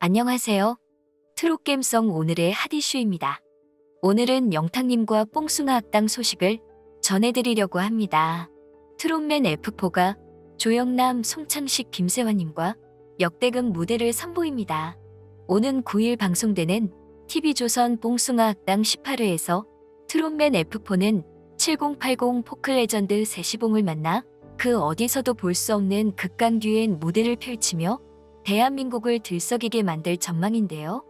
안녕하세요. 트롯겜성 오늘의 핫 이슈입니다. 오늘은 영탁님과 뽕숭아 악당 소식을 전해드리려고 합니다. 트롯맨 F4가 조영남, 송창식, 김세환님과 역대급 무대를 선보입니다. 오는 9일 방송되는 TV조선 뽕숭아 악당 18회에서 트롯맨 F4는 7080 포크 레전드 세시봉을 만나 그 어디서도 볼 수 없는 극강 듀엣 무대를 펼치며 대한민국을 들썩이게 만들 전망인데요.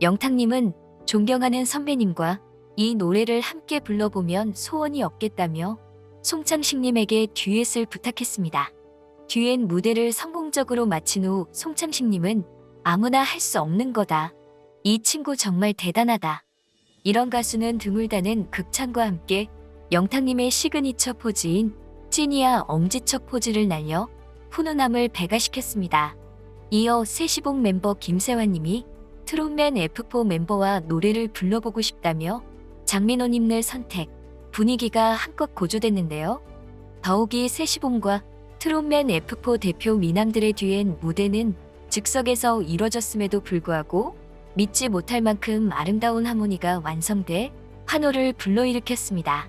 영탁님은 존경하는 선배님과 이 노래를 함께 불러보면 소원이 없겠다며 송창식님에게 듀엣을 부탁했습니다. 듀엣 무대를 성공적으로 마친 후 송창식님은 아무나 할 수 없는 거다. 이 친구 정말 대단하다. 이런 가수는 드물다는 극찬과 함께 영탁님의 시그니처 포즈인 찐이야 엄지척 포즈를 날려 훈훈함을 배가시켰습니다. 이어 세시봉 멤버 김세환님이 트롯맨 F4 멤버와 노래를 불러보고 싶다며 장민호님을 선택, 분위기가 한껏 고조됐는데요. 더욱이 세시봉과 트롯맨 F4 대표 미남들의 뒤엔 무대는 즉석에서 이뤄졌음에도 불구하고 믿지 못할 만큼 아름다운 하모니가 완성돼 환호를 불러일으켰습니다.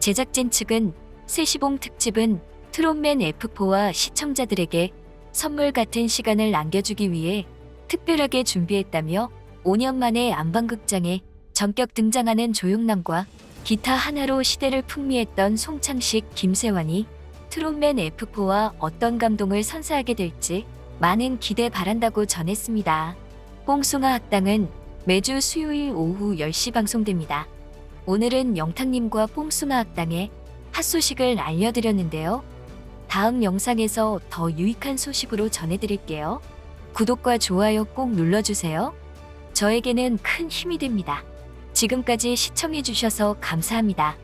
제작진 측은 세시봉 특집은 트롯맨 F4와 시청자들에게 선물 같은 시간을 남겨주기 위해 특별하게 준비했다며 5년 만에 안방극장에 전격 등장하는 조용남과 기타 하나로 시대를 풍미했던 송창식, 김세환이 트롯맨 F4와 어떤 감동을 선사하게 될지 많은 기대 바란다고 전했습니다. 뽕숭아 학당은 매주 수요일 오후 10시 방송됩니다. 오늘은 영탁님과 뽕숭아 학당의 핫 소식을 알려드렸는데요. 다음 영상에서 더 유익한 소식으로 전해드릴게요. 구독과 좋아요 꼭 눌러주세요. 저에게는 큰 힘이 됩니다. 지금까지 시청해주셔서 감사합니다.